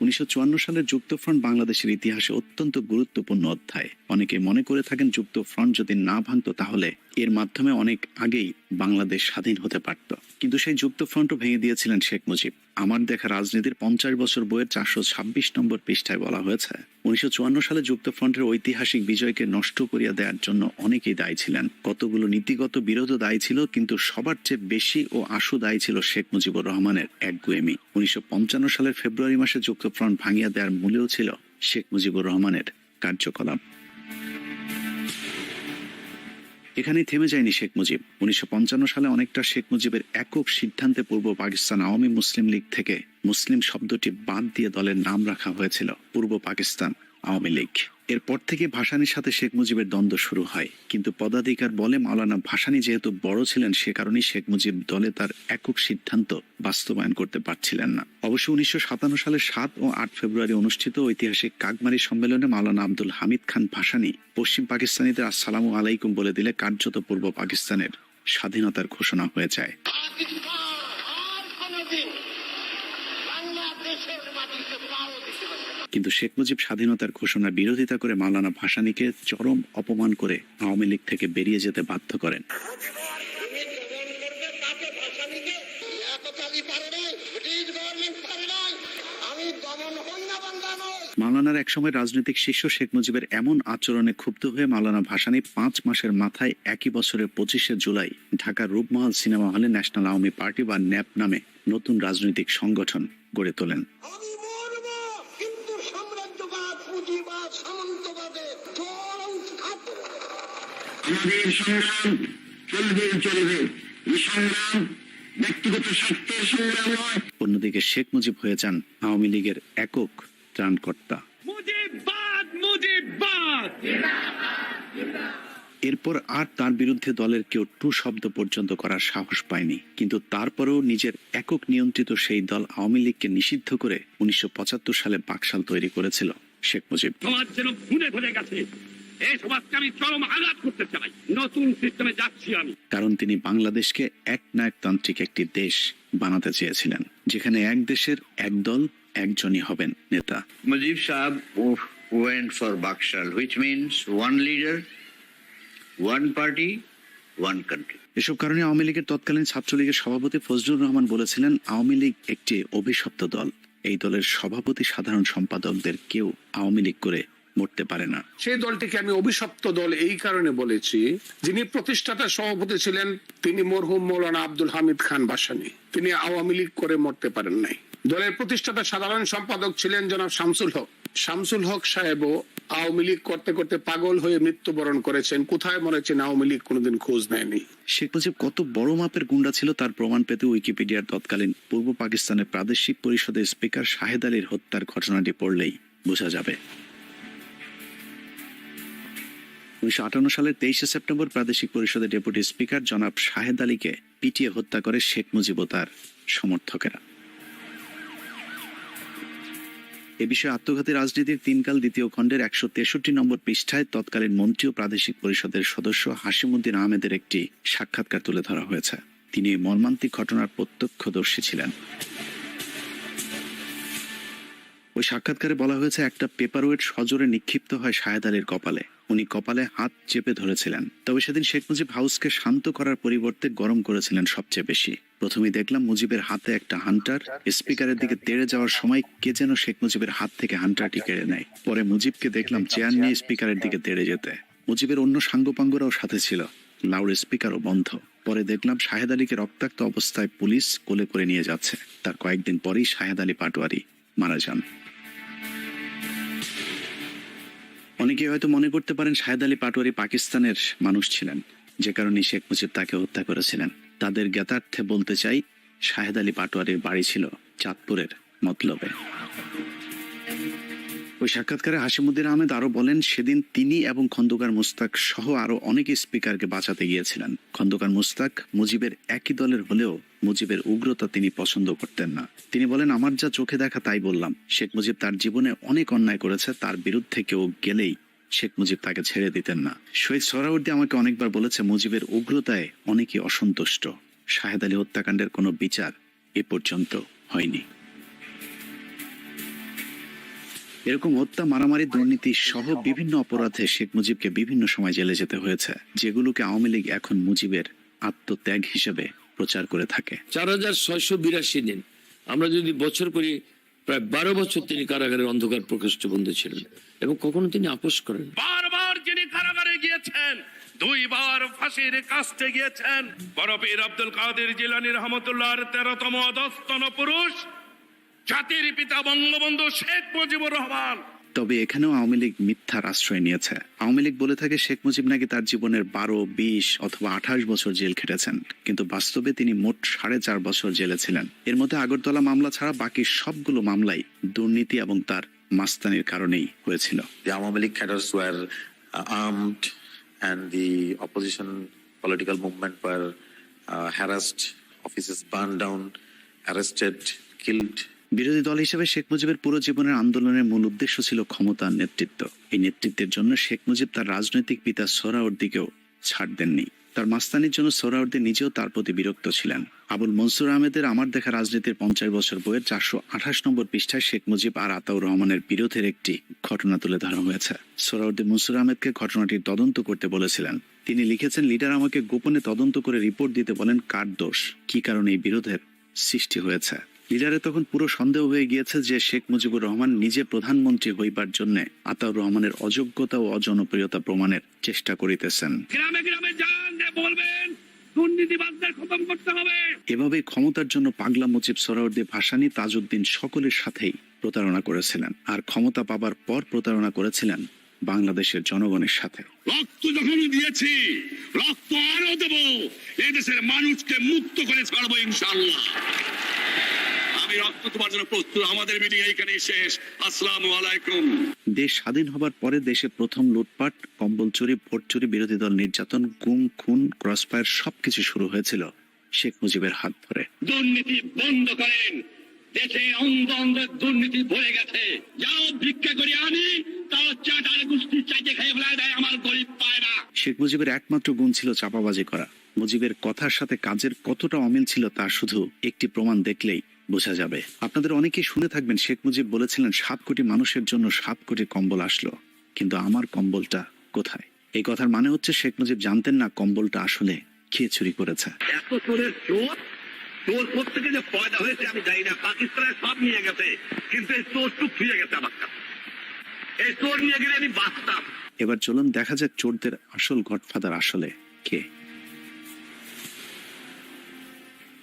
উনিশশো সালের যুক্তফ্রন্ট বাংলাদেশের ইতিহাসে অত্যন্ত গুরুত্বপূর্ণ অধ্যায়। অনেকে মনে করে থাকেন যুক্তফ্রন্ট যদি না ভাঙত তাহলে এর মাধ্যমে অনেক আগেই বাংলাদেশ স্বাধীন হতে পারত। কিন্তু সেই যুক্তফ্রন্টও ভেঙে দিয়েছিলেন শেখ মুজিব। আমার দেখা রাজনীতির পঞ্চাশ বছর বইয়ের চারশো ছাব্বিশ নম্বর পৃষ্ঠায় বলা হয়েছে, উনিশশো চুয়ান্ন সালে যুক্তফ্রন্টের ঐতিহাসিক বিজয়কে নষ্ট করিয়া দেওয়ার জন্য অনেকেই দায়ী ছিলেন। কতগুলো নীতিগত বিরোধ দায়ী ছিল, কিন্তু সবার চেয়ে বেশি ও আশু দায়ী ছিল শেখ মুজিবুর রহমানের একগুয়েমি উনিশশো পঞ্চান্ন সালের ফেব্রুয়ারি মাসে যুক্তফ্রন্ট ভাঙিয়া দেওয়ার মূলেও ছিল শেখ মুজিবুর রহমানের কার্যকলাপ। এখানেই থেমে যায়নি শেখ মুজিব। উনিশশো পঞ্চান্ন সালে অনেকটা শেখ মুজিবের একক সিদ্ধান্তে পূর্ব পাকিস্তান আওয়ামী মুসলিম লীগ থেকে মুসলিম শব্দটি বাদ দিয়ে দলের নাম রাখা হয়েছিল পূর্ব পাকিস্তান আওয়ামী লীগ। এরপর থেকে ভাসানির সাথে শেখ মুজিবের দ্বন্দ্ব শুরু হয় কিন্তু পদাধিকার বলে মাওলানা ভাসানি যেহেতু বড় ছিলেন সে কারণেই শেখ মুজিব দলে তার একক সিদ্ধান্ত বাস্তবায়ন করতে পারছিলেন না অবশ্য উনিশশো সাতান্ন সালের সাত ও আট ফেব্রুয়ারি অনুষ্ঠিত ঐতিহাসিক কাকমারি সম্মেলনে মাওলানা আব্দুল হামিদ খান ভাসানি পশ্চিম পাকিস্তানিদের আসসালামু আলাইকুম বলে দিলে কার্যত পূর্ব পাকিস্তানের স্বাধীনতার ঘোষণা হয়ে যায় বাংলাদেশের মাটিতে। কিন্তু শেখ মুজিব স্বাধীনতার ঘোষণার বিরোধিতা করে মাওলানা ভাসানিকে চরম অপমান করে আওয়ামী লীগ থেকে বেরিয়ে যেতে বাধ্য করেন। মাওলানার একসময় রাজনৈতিক শিষ্য শেখ মুজিবের এমন আচরণে ক্ষুব্ধ হয়ে মাওলানা ভাসানী পাঁচ মাসের মাথায় একই বছরের পঁচিশে জুলাই ঢাকার রূপমহল সিনেমা হলে ন্যাশনাল আওয়ামী পার্টি বা ন্যাপ নামে নতুন রাজনৈতিক সংগঠন গড়ে তোলেন। আমাদের সংগ্রাম চলবে চলবে। এই সংগ্রাম ব্যক্তিগত স্বার্থের সংগ্রাম নয়। অন্যদিকে শেখ মুজিব হয়ে যান আওয়ামী লীগের একক ত্রাণকর্তা। এরপর আর তার বিরুদ্ধে দলের কেউ টু শব্দ পর্যন্ত করার সাহস পায়নি। কিন্তু তারপরেও নিজের একক নিয়ন্ত্রিত সেই দল আওয়ামী লীগকে নিষিদ্ধ করে উনিশশো পঁচাত্তর সালে বাকশাল তৈরি করেছিল শেখ মুজিব। সমাজ যেন খুনে ভরে গেছে। এই সমাজকে আমি চরম আঘাত করতে চাই। নতুন সিস্টেমে যাচ্ছি আমি। কারণ তিনি বাংলাদেশকে এক নায়কতান্ত্রিক একটি দেশ বানাতে চেয়েছিলেন যেখানে এক দেশের এক দল একজনই হবেন নেতা। Mujib Saab went for Bakshal, which means one leader, one party, one country. এসব কারণে আওয়ামী লীগের তৎকালীন ছাত্রলীগের সভাপতি ফজলুর রহমান বলেছিলেন আওয়ামী লীগ একটি অভিশপ্ত দল। এই দলের সভাপতি সাধারণ সম্পাদকদের কেউ আওয়ামী লীগ করে মরতে পারে না। সেই দলটিকে আমি অভিশপ্ত দল এই কারণে বলেছি যিনি প্রতিষ্ঠাতা সভাপতি ছিলেন তিনি মরহুম মৌলানা আব্দুল হামিদ খান বাসানি। তিনি আওয়ামী লীগ করে মরতে পারেন নাই। দলের প্রতিষ্ঠাতা সাধারণ সম্পাদক ছিলেন জনাব শামসুল হক। শামসুল হক সাহেবও আওয়ামী লীগ করতে করতে পাগল হয়ে মৃত্যুবরণ করেছেন। কোথায় মরেছেন আওয়ামী লীগ কোনোদিন খোঁজ নেয়নি। শেখ মুজিব কত বড় মাপের গুন্ডা ছিল তার প্রমাণ পেতে উইকিপিডিয়ার তৎকালীন পূর্ব পাকিস্তানের প্রাদেশিক পরিষদের স্পিকার শাহেদ আলীর হত্যার ঘটনাটি পড়লেই বোঝা যাবে। উনিশশো আটান্ন সালের তেইশে সেপ্টেম্বর প্রাদেশিক পরিষদের ডেপুটি স্পিকার জনাব শাহেদ আলীকে পিটিয়ে হত্যা করে শেখ মুজিব তার সমর্থকেরা। এ বিষয়ে আত্মঘাতী রাজনীতির তিনকাল দ্বিতীয় খণ্ডের একশো তেষট্টি নম্বর পৃষ্ঠায় তৎকালীন মন্ত্রী ও প্রাদেশিক পরিষদের সদস্য হাসিমুদ্দিন আহমেদের একটি সাক্ষাৎকার তুলে ধরা হয়েছে। তিনি মর্মান্তিক ঘটনার প্রত্যক্ষদর্শী ছিলেন। ওই সাক্ষাৎকারে বলা হয়েছে, একটা পেপারওয়েট সজোরে নিক্ষিপ্ত হয় শাহেদ আলীর কপালে। উনি কপালে হাত চেপে ধরেছিলেন। তবে সেদিন শেখ মুজিব হাউসকে শান্ত করার পরিবর্তে গরম করেছিলেন সবচেয়ে বেশি। প্রথমেই দেখলাম মুজিবের হাতে একটা হান্টার। স্পিকারের দিকে তেড়ে যাওয়ার সময় কে যেন শেখ মুজিবের হাত থেকে হান্টারটি কেড়ে নেয়। পরে মুজিবকে দেখলাম চেয়ার নিয়ে স্পিকারের দিকে তেড়ে যেতে। মুজিবের অন্য সাঙ্গপাঙ্গরাও সাথে ছিল। লাউড স্পিকারও বন্ধ। পরে দেখলাম শাহেদ আলীকে রক্তাক্ত অবস্থায় পুলিশ কোলে করে নিয়ে যাচ্ছে। তার কয়েকদিন পরেই শাহেদ আলী পাটোয়ারি মারা যান। অনেকে হয়তো মনে করতে পারেন শাহেদ আলী পাটোয়ারি পাকিস্তানের মানুষ ছিলেন। যে কারণে শেখ মুজিব তাকে হত্যা করেছিলেন। তাদের জ্ঞাতার্থে বলতে চাই, শাহেদ আলী পাটোয়ারির বাড়ি ছিল চাঁদপুরের মতলবে। ওই সাক্ষাৎকারে হাসিমুদ্দিন আহমেদ আরও বলেন, সেদিন তিনি এবং খন্দকার মুস্তাক সহ আরও অনেকে স্পিকারকে বাঁচাতে গিয়েছিলেন। খন্দকার মুস্তাক মুজিবের একই দলের হলেও মুজিবের উগ্রতা তিনি পছন্দ করতেন না। তিনি বলেন, আমার যা চোখে দেখা তাই বললাম। শেখ মুজিব তার জীবনে অনেক অন্যায় করেছে, তার বিরুদ্ধে কেউ গেলেই শেখ মুজিব তাকে ছেড়ে দিতেন না। শহীদ সোহরাওয়ার্দী আমাকে অনেকবার বলেছে, মুজিবের উগ্রতায় অনেকে অসন্তুষ্ট। শাহেদ আলী হত্যাকাণ্ডের কোনো বিচার এ পর্যন্ত হয়নি। এরকম হত্যা মারামারি দুর্নীতি সহ বিভিন্ন অপরাধে শেখ মুজিবকে বিভিন্ন সময় জেলে যেতে হয়েছে যেগুলোকে আওয়ামী লীগ এখন মুজিবের আত্মত্যাগ হিসেবে প্রচার করে থাকে। চার হাজার ছয়শো বিরাশি দিন আমরা যদি বছর করি প্রায় বারো বছর তিনি কারাগারের অন্ধকার প্রকোষ্ঠ বন্ধু ছিলেন এবং কখনো তিনি আপোষ করেন বারবার যিনি কারাগারে গিয়েছেন দুইবার ফাঁসির কাস্টে গিয়েছেন। বরফির আব্দুল কাদের জিলানি রহমতুল্লাহর তেরোতম অধস্তন পুরুষ জাতির পিতা বঙ্গবন্ধু শেখ মুজিবুর রহমান। তবে এখানেও আওয়ামী লীগ মিথ্যার আশ্রয় নিয়েছে। আওয়ামী লীগ বলে থাকে শেখ মুজিব নাকি তার জীবনের বারো বিশ অথবা আঠাশ বছর জেল খেটেছেন। কিন্তু বাস্তবে তিনি মোট সাড়ে চার বছর জেলে ছিলেন। এর মধ্যে আগরতলা মামলা ছাড়া বাকি সবগুলো মামলাই দুর্নীতি এবং তার মাস্তানির কারণেই হয়েছিল। Cadres were uh, armed and the opposition political movement were uh, harassed, offices burned down, arrested, killed. বিরোধী দল হিসেবে শেখ মুজিবের পুরো জীবনের আন্দোলনের মূল উদ্দেশ্য ছিল ক্ষমতার নেতৃত্ব। এই নেতৃত্বের জন্য শেখ মুজিব তার রাজনৈতিক পিতা সোহরাওয়ার্দীকেও ছাড় দেননি। তার মাস্তানির জন্য সোহরাওয়ার্দী নিজেও তার প্রতি বিরক্ত ছিলেন। আবুল মনসুর আহমেদের আমার দেখা রাজনীতির পঞ্চাশ বছর বইয়ের চারশো আঠাশ নম্বর পৃষ্ঠায় শেখ মুজিব আর আতাউর রহমানের বিরোধের একটি ঘটনা তুলে ধরা হয়েছে। সোহরাওয়ার্দী মনসুর আহমেদকে ঘটনাটি তদন্ত করতে বলেছিলেন। তিনি লিখেছেন, লিডার আমাকে গোপনে তদন্ত করে রিপোর্ট দিতে বলেন কার দোষ, কি কারণে এই বিরোধের সৃষ্টি হয়েছে। লিডারে তখন পুরো সন্দেহ হয়ে গিয়েছে যে শেখ মুজিবুর রহমান নিজে প্রধানমন্ত্রী হইবার জন্য আতাউর রহমানের অযোগ্যতা ও অজনপ্রিয়তা প্রমাণের চেষ্টা করিতেছেন। গ্রামে গ্রামে যান বলবেন দুর্নীতিবাদদের খতম করতে হবে। এভাবে ক্ষমতার জন্য পাগলা মুজিব সরাওয়ার্দী ভাসানী তাজউদ্দিন সকলের সাথেই প্রতারণা করেছিলেন আর ক্ষমতা পাবার পর প্রতারণা করেছিলেন বাংলাদেশের জনগণের সাথে। রক্ত যখন দিয়েছি রক্ত আরও দেব এদেশের মানুষকে মুক্ত করে ছাড়বো ইনশাল্লাহ আমি রক্ত তোমার জন্য প্রস্তুত। আমাদের মিটিং শেষ। আসসালামু আলাইকুম। দেশ স্বাধীন হবার পরে দেশে প্রথম লুটপাট কম্বল চুরি ভোট চুরি বিরোধী দল নির্যাতন গুম খুন ক্রসফায়ার সবকিছু শুরু হয়েছিল শেখ মুজিবের হাত ধরে। দুর্নীতি বন্ধ করেন। দেশে অন্ধ অন্ধ দুর্নীতি ভরে গেছে। যাও ভিক্ষা করে আনি তাও চাটার গোষ্ঠী চাইতে খেয়ে দেয় আমার গরিব পায় না। শেখ মুজিবের একমাত্র গুণ ছিল চাপাবাজি করা। মুজিবের কথার সাথে কাজের কতটা অমিল ছিল তা শুধু একটি প্রমাণ দেখলেই বোঝা যাবে। আপনাদের অনেকেই শুনে থাকবেন শেখ মুজিব বলেছিলেন সাত কোটি মানুষের জন্য সাত কোটি কম্বল আসলো। কিন্তু আমার কম্বলটা কোথায়? এই কথার মানে হচ্ছে শেখ মুজিব জানতেন না কম্বলটা আসলে কে চুরি করেছে। এত চোরের চোর? চোর কোথেকে যে পয়দা হয়েছে আমি জানি না। পাকিস্তানের সব নিয়ে গেছে কিন্তু এই চোর টুক ফিরে গেছে আমার এই চোর নিয়ে গেলে আমি বাঁচতাম। এবার চলুন দেখা যাক চোরদের আসল গডফাদার আসলে কে।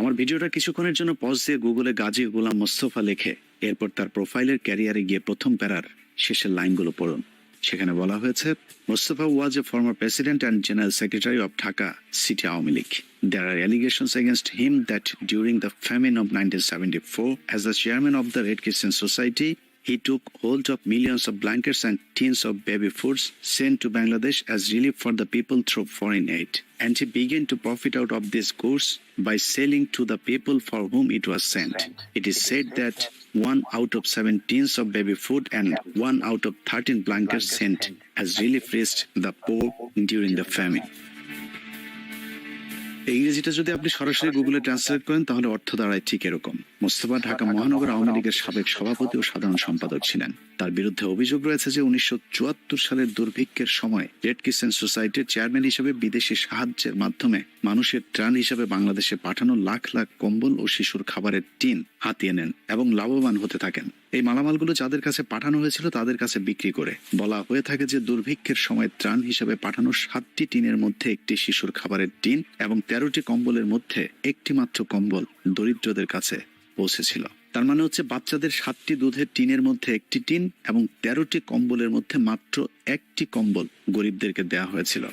আমার ভিডিওটা কিছুক্ষণের জন্য পজ দিয়ে গুগলে গাজী গোলাম মোস্তফা লেখে। এরপর তার প্রোফাইলের ক্যারিয়ারে গিয়ে প্রথম প্যারার শেষের লাইনগুলো পড়ুন। সেখানে বলা হয়েছে Mostafa was a former president and general secretary of Dhaka city Awami League There are allegations against him that during the famine of 1974, as the chairman of the Red Christian Society, he took hold of millions of blankets and tins of baby foods sent to Bangladesh as relief for the people through foreign aid. And he began to profit out of this course by selling to the people for whom it was sent. It is said that one out of seven tins of baby food and one out of 13 blankets sent as relief reached the poor during the famine. ইংরেজিটা যদি আপনি সরাসরি গুগলে translate করেন তাহলে অর্থ দাঁড়ায় ঠিক এরকম মোস্তফা ঢাকা মহানগর আওয়ামী লীগের সাবেক সভাপতি ও সাধারণ সম্পাদক ছিলেন। তার বিরুদ্ধে অভিযোগ রয়েছে যে উনিশশো সালের দুর্ভিক্ষের সময় রেড কিসেন সোসাইটির চেয়ারম্যান হিসেবে বিদেশি সাহায্যের মাধ্যমে মানুষের ত্রাণ হিসেবে বাংলাদেশে পাঠানো লাখ লাখ কম্বল ও শিশুর খাবারের টিন হাতিয়ে নেন এবং লাভবান হতে থাকেন। এই মালামালগুলো যাদের কাছে পাঠানো হয়েছিল তাদের কাছে বিক্রি করে। বলা হয়ে থাকে যে দুর্ভিক্ষের সময় ত্রাণ হিসেবে পাঠানো সাতটি টিনের মধ্যে একটি শিশুর খাবারের টিন এবং তেরোটি কম্বলের মধ্যে একটি মাত্র কম্বল দরিদ্রদের কাছে পৌঁছেছিল তার মানে হচ্ছে বাচ্চাদের সাতটি দুধের টিনের মধ্যে একটি টিন এবং তেরোটি কম্বলের মধ্যে মাত্র একটি কম্বল গরিবদেরকে দেয়া হয়েছিল।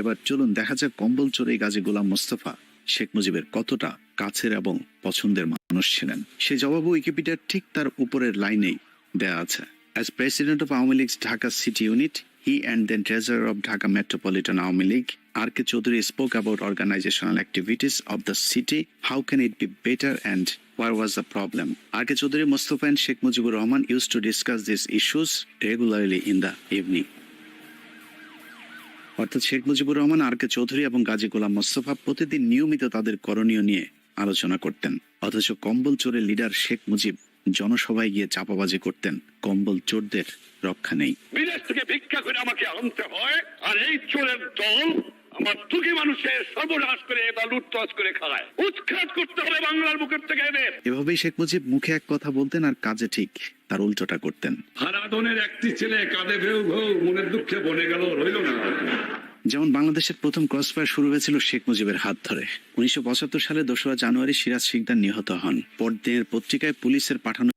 এবার চলুন দেখা যাক কম্বল চোরে গাজী গোলাম মোস্তফা শেখ মুজিবের কতটা কাছের এবং পছন্দের মানুষ ছিলেন। সে জবাব উইকিপিডিয়ার ঠিক তার উপরের লাইনেই দেয়া আছে। As president of Awami League Dhaka city unit he and then treasurer of Dhaka Metropolitan Awami League, R.K. Chaudhary spoke about organizational activities of the city. How can it be better and where was the problem? R.K. Chaudhary, Mustafa and Sheikh Mujibur Rahman used to discuss these issues regularly in the evening. অর্থাৎ শেখ মুজিবুর রহমান আর কে চৌধুরী এবং গাজী গোলাম মোস্তফা প্রতিদিন নিয়মিত তাদের করণীয় নিয়ে আলোচনা করতেন অথচ কম্বল চোরের লিডার শেখ মুজিব জনসভায় গিয়ে চাপাবাজি করতেন। কম্বল চোরদের রক্ষা নেই। বিদেশ থেকে ভিক্ষা করে আমাকে আনতে হয় আর এই চোরের দল আমার দুঃখী মানুষের সর্বনাশ করে বা করে খায় উৎখাত করতে হবে বাংলার বুকের থেকে এদের। এভাবেই শেখ মুজিব মুখে এক কথা বলতেন আর কাজে ঠিক তার উল্টোটা করতেন। হারাদনের একটি ছেলে কাঁদে ভেউ ভেউ মনের দুঃখে বনে গেল রইল না। যেমন বাংলাদেশের প্রথম ক্রসফায়ার শুরু হয়েছিল শেখ মুজিবের হাত ধরে। উনিশশো পঁচাত্তর সালে দোসরা জানুয়ারি সিরাজ শিকদার নিহত হন। পরদিনের পত্রিকায় পুলিশের পাঠানো